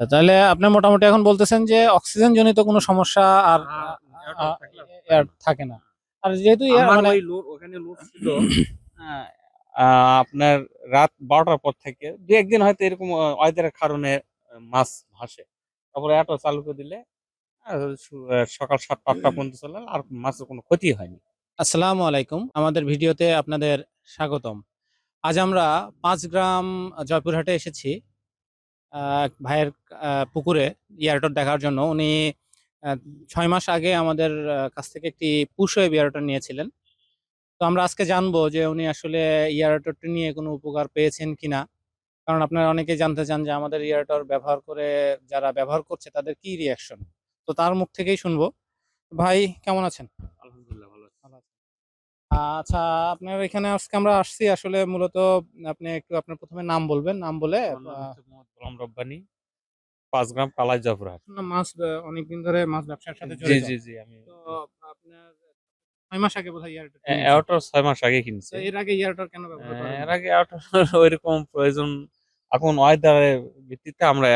তা তাহলে আপনি মোটামুটি এখন বলতেছেন যে অক্সিজেন জনিত কোনো সমস্যা আর এয়ার থাকে না। আর যেহেতু মানে ওখানে লোড ছিল আহ, আহ, আপনার রাত বারোটার পর থেকে দু একদিন হয়তো এরকম ওয়েদারের কারণে মাছ ভাসে। তারপরে অটো চালু করে দিলে সকাল সাতটা আটটা পর্যন্ত চলে আর মাছের কোনো ক্ষতি হয়নি। আসসালামু আলাইকুম। আমাদের ভিডিওতে আপনাদের স্বাগতম। আজ আমরা পাঁচ গ্রাম জয়পুরহাটে এসেছি। ভাইয়ের পুকুরে ইয়ারটর দেখার জন্য। উনি ছয় মাস আগে আমাদের কাছ থেকে একটি পুষ ওয়েব ইয়ারটর নিয়েছিলেন। তো আমরা আজকে জানব যে উনি আসলে ইয়ারটরটি নিয়ে কোনো উপকার পেয়েছেন কিনা। কারণ আপনারা অনেকেই জানতে চান যে আমাদের ইয়ারটর ব্যবহার করে যারা ব্যবহার করছে তাদের কি রিয়াকশন তো তার মুখ থেকেই শুনব। ভাই, কেমন আছেন আলহামদুলিল্লাহ ভালো আছে। ভালো আছেন। আচ্ছা আপনার এখানে আজকে আমরা আসছি আসলে মূলত আপনি একটু আপনার প্রথমে নাম বলবেন। নাম বলে গোলাম রব্বানি কালাই মাছ অনেকদিন ধরে মাছ ব্যবসার সাথে জি জি জি আমি তো আপনার ছয় মাস আগে বোধহয় ছয় মাস আগে কিনছি। এর আগে কেন ব্যবহার করেন? এর আগে ওইরকম প্রয়োজন এখন ওয়েদারের ভিত্তিতে আমরা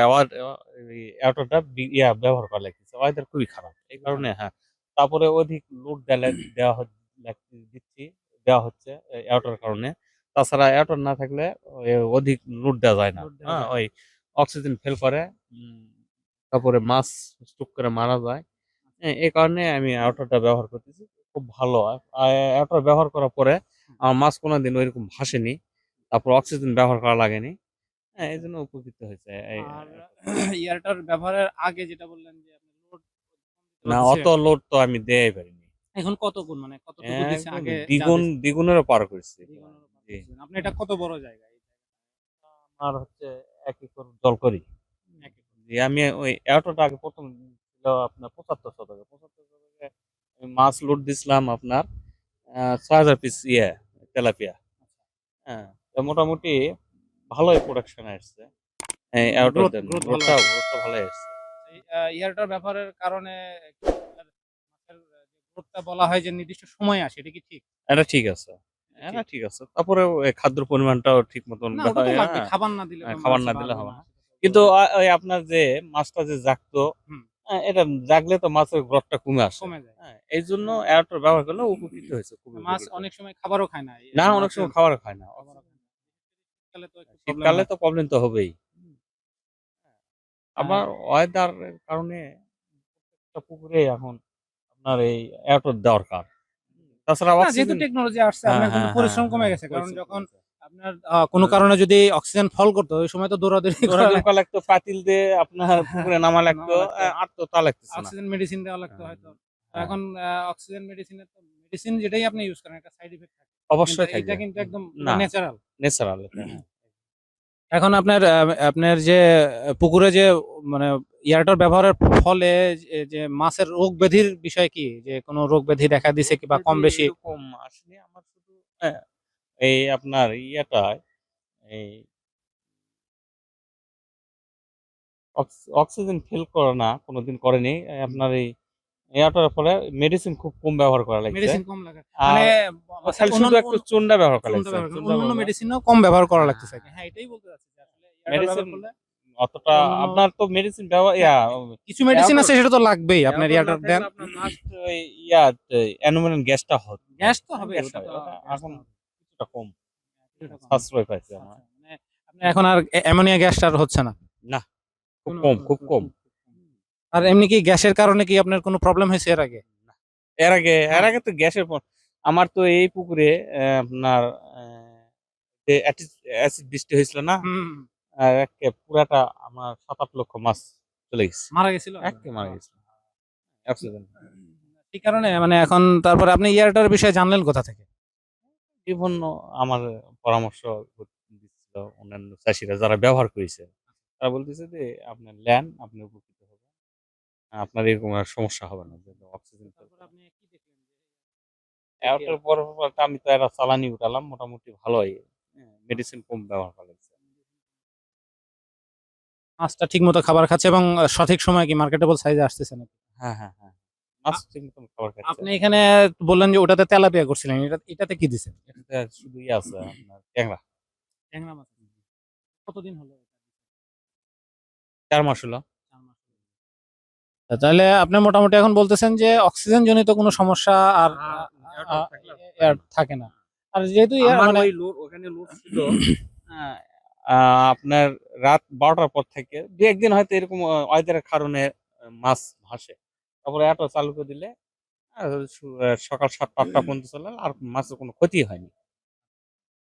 ইয়া ব্যবহার করা ওয়েদার খুবই খারাপ এই কারণে হ্যাঁ। তারপরে অধিক লোড দেওয়া দিচ্ছি দেওয়া হচ্ছে অটোর কারণে। তাছাড়া অটো না থাকলে অধিক লোড দেওয়া যায় না। হ্যাঁ ওই অক্সিজেন ফেল করে তারপরে মাছ স্টুক করে মারা যায়। এই কারণে আমি অটোটা ব্যবহার করতেছি খুব ভালো। অটো ব্যবহার করার পরে আমার মাছ কোনো কোনোদিন ওইরকম ভাসেনি তারপর অক্সিজেন ব্যবহার করা লাগেনি। হ্যাঁ এই জন্য উপকৃত হয়েছে এই- ব্যবহারের আগে যেটা বললেন যে না অত লোড তো আমি দেয় পারিনি। এখন কত গুণ? মানে কত আগে দ্বিগুণ দিছে? দ্বিগুণেরও পার করেছে। করছেন। আপনি এটা কত বড় জায়গা? আর হচ্ছে এক একর জল করি আমি ওই অটোটা আগে প্রথম ছিল আপনার পঁচাত্তর শতকে। পঁচাত্তর শতকে আমি মাছ লোড দিছিলাম আপনার ছয় হাজার পিস ইয়ে তেলাপিয়া। হ্যাঁ তো মোটামুটি ভালোই প্রোডাকশন আসছে। এই অটোর Growth- জন্য। growth ভালো গ্রোথটা আছে। গ্রোথটা ভালো আসছে। এই, আহ, ইয়ারটার ব্যবহারের কারণে যে বলা হয় যে নির্দিষ্ট সময় আসে এটা কি ঠিক? এটা ঠিক আছে। এটা ঠিক আছে। তারপরে ওই খাদ্যর পরিমাণটাও ঠিক মতন হ্যাঁ, খাবার না দিলে হ্যাঁ, খাবার না দিলে হবে। কিন্তু ওই আপনার যে মাছটা যে জাগতো হ্যাঁ, এটা জাগলে তো মাছের গ্রোথটা কমে আসে। কমে যায়। এই জন্য এয়ারটা ব্যবহার করলে উপকৃত হয়েছে মাছ অনেক সময় খাবারও খায় না। না অনেক সময় খাবারও খায় না। শীতকালে। তো প্রবলেম তো হবেই। আবার ওয়েদার কারণে পুকুরে এখন আপনার এই এয়ারটোর দরকার। তাছাড়া যেহেতু টেকনোলজি আসছে হ্যাঁ, আপনার কিন্তু হ্যাঁ, পরিশ্রম হ্যাঁ, কমে হ্যাঁ, গেছে কারণ যখন আপনার কোনো কারণে যদি অক্সিজেন ফল করতো ওই সময় তো দৌড়াদৌড়ি দৌড়াদৌড়ি করা লাগতো পাতিল দিয়ে আপনার পুকুরে নামা লাগতো আর তো তা লাগতেছে না। অক্সিজেন মেডিসিন দেওয়া লাগতো হ্যাঁ, হয়তো। হ্যাঁ, এখন অক্সিজেন মেডিসিনের তো মেডিসিন যেটাই আপনি ইউজ করেন একটা সাইড ইফেক্ট থাকে। অবশ্যই এটা কিন্তু একদম ন্যাচারাল ন্যাচারাল এখন আপনার আপনার যে পুকুরে যে মানে ইয়ারটার ব্যবহারের ফলে যে- মাছের রোগ ব্যাধির বিষয় কি? যে কোনো রোগ ব্যাধি দেখা দিছে কি বা কম বেশি? কম আসলে আমার শুধু হ্যাঁ, এই আপনার ইয়েটা এই অক্স- অক্সিজেন ফিল করে না কোনোদিন করেনি। আপনার এই ইয়াটার ফলে মেডিসিন খুব কম ব্যবহার করা লাগছে। মেডিসিন কম লাগে। মানে খালি শুধু একটু চুনটা ব্যবহার করা লাগছে ব্যবহার- অন্যান্য মেডিসিনও কম ব্যবহার করা লাগতেছে হ্যাঁ এটাই বলতে চাচ্ছি যে আসলে করলে অতটা আপনার তো মেডিসিন ব্যবহার ইয়া কিছু মেডিসিন আছে সেটা তো লাগবেই আপনার ইয়ারটার দেন ওই ইয়া অ্যানুমিনিয়াম গ্যাসটা হতো। গ্যাস তো হবে গ্যাস হবে, তো- তো এখন হবে। কিছুটা কম। সাশ্রয় পাইছে আমার। আচ্ছা, মানে এখন আর অ্যামোনিয়া গ্যাসটা আর হচ্ছে না? না খুব কম খুব কম। আর এমনি কি গ্যাসের কারণে কি আপনার কোনো প্রবলেম হয়েছে এর আগে? এর আগে এর। আগে তো গ্যাসের আমার তো এই পুকুরে আপনার অ্যাসিড বৃষ্টি হয়েছিল না আর একে পুরাটা আমার সাত আট লক্ষ মাছ চলে গেছে। মারা গেছিল? একে মারা গেছিল অক্সিজেন এই কারণে? মানে এখন তারপরে আপনি ইয়ারটার বিষয়ে জানলেন কোথা থেকে? বিভিন্ন আমার পরামর্শ দিচ্ছিল অন্যান্য চাষিরা যারা ব্যবহার করেছে। তারা বলতেছে যে আপনার ল্যান্ড আপনি উপকৃত আপনার এরকম আর সমস্যা হবে না অক্সিজেন দেখলেন এয়ারটেল পর পর আমি তো একটা চালানি উঠালাম মোটামুটি ভালোই। মেডিসিন কম ব্যবহার করা মাছটা ঠিক মতো খাবার খাচ্ছে এবং সঠিক সময় কি মার্কেটেবল সাইজে আসতেছে নাকি? হ্যাঁ হ্যাঁ হ্যাঁ মাছ ঠিক মতন খাবার খাচ্ছে। আপনি এখানে বললেন যে ওটাতে তেলাপিয়া করছিলেন এটা এটাতে কি দিছেন? এটা শুধু ইয়ে আছে আপনার ট্যাংরা। ট্যাংরা মাছ। কতদিন হলো চার মাস হলো। তাহলে আপনি মোটামুটি এখন বলতেছেন যে অক্সিজেন জনিত কোনো সমস্যা আর থাকে না। আর যেহেতু মানে ওখানে লোড ছিল আপনার রাত বারোটার পর থেকে দু একদিন হয়তো এরকম ওয়েদারের কারণে মাছ ভাসে। তারপরে অটো চালু করে দিলে সকাল সাতটা আটটা পর্যন্ত চলে আর মাছের কোনো ক্ষতি হয়নি।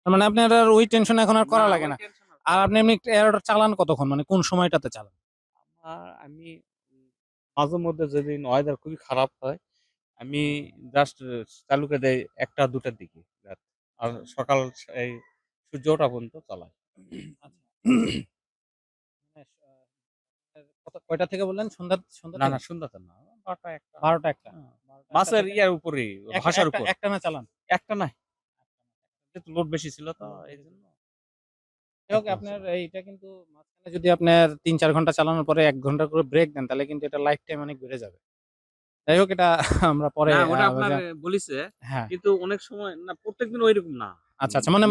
মানে আপনার আর ওই টেনশন এখন আর করা লাগে না। আর- আপনি এমনি এয়ারটা চালান কতক্ষণ? মানে কোন সময়টাতে চালান? আমি মাঝে মধ্যে যেদিন ওয়েদার খুবই খারাপ হয় আমি জাস্ট চালু করে দেই একটা দুটার দিকে আর সকাল এই সূর্য ওঠা পর্যন্ত চালাই। মানে, আহ, কত- কয়টা থেকে বললেন? সন্ধ্যা সন্ধ্যা না না সুন্দর না বারোটা একটা। বারোটা একটা। হ্যাঁ। মাছের ইয়ার উপরে ভাষার উপর। একটা না চালান? একটা নাই। লোড বেশি ছিল তো এই জন্য হোক আপনার এইটা কিন্তু মাঝখানে যদি আপনার তিন চার ঘণ্টা চালানোর পরে এক ঘণ্টা করে ব্রেক দেন তাহলে কিন্তু এটা লাইফ টাইম অনেক বেড়ে যাবে। যাই হোক এটা আমরা পরে ওটা আপনার বলিছে হ্যাঁ। কিন্তু অনেক সময় না প্রত্যেকদিন ওইরকম না। আচ্ছা আচ্ছা মানে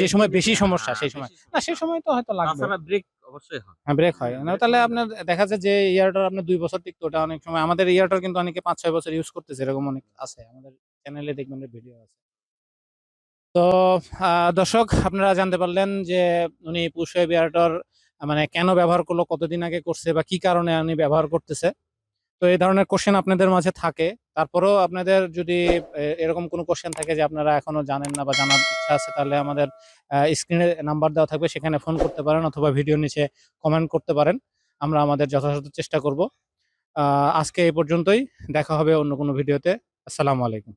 যে সময় বেশি সমস্যা হ্যাঁ, সেই সময় না সেই সময় তো হয়তো লাগবে। ব্রেক অবশ্যই হয়। হ্যাঁ ব্রেক হয়। হ্যাঁ, না তাহলে আপনার দেখা যায় যে ইয়ারটার আপনার দুই বছর টিকতো ওটা অনেক সময়। আমাদের ইয়ারটার কিন্তু অনেকে পাঁচ ছয় বছর ইউজ করতেছে এরকম অনেক আছে। আমাদের চ্যানেলে দেখবেন ভিডিও আছে। তো দর্শক, আপনারা জানতে পারলেন যে উনি পুষে বিয়ারটার মানে কেন ব্যবহার করল, কতদিন আগে করছে বা কি কারণে উনি ব্যবহার করতেছে। তো এই ধরনের কোশ্চেন আপনাদের মাঝে থাকে। তারপরেও আপনাদের যদি এরকম কোনো কোশ্চেন থাকে যে আপনারা এখনও জানেন না বা জানার ইচ্ছা আছে, তাহলে আমাদের স্ক্রিনে নাম্বার দেওয়া থাকবে, সেখানে ফোন করতে পারেন অথবা ভিডিও নিচে কমেন্ট করতে পারেন। আমরা আমাদের যথাযথ চেষ্টা করব। আজকে এই পর্যন্তই। দেখা হবে অন্য কোনো ভিডিওতে আসসালামু আলাইকুম।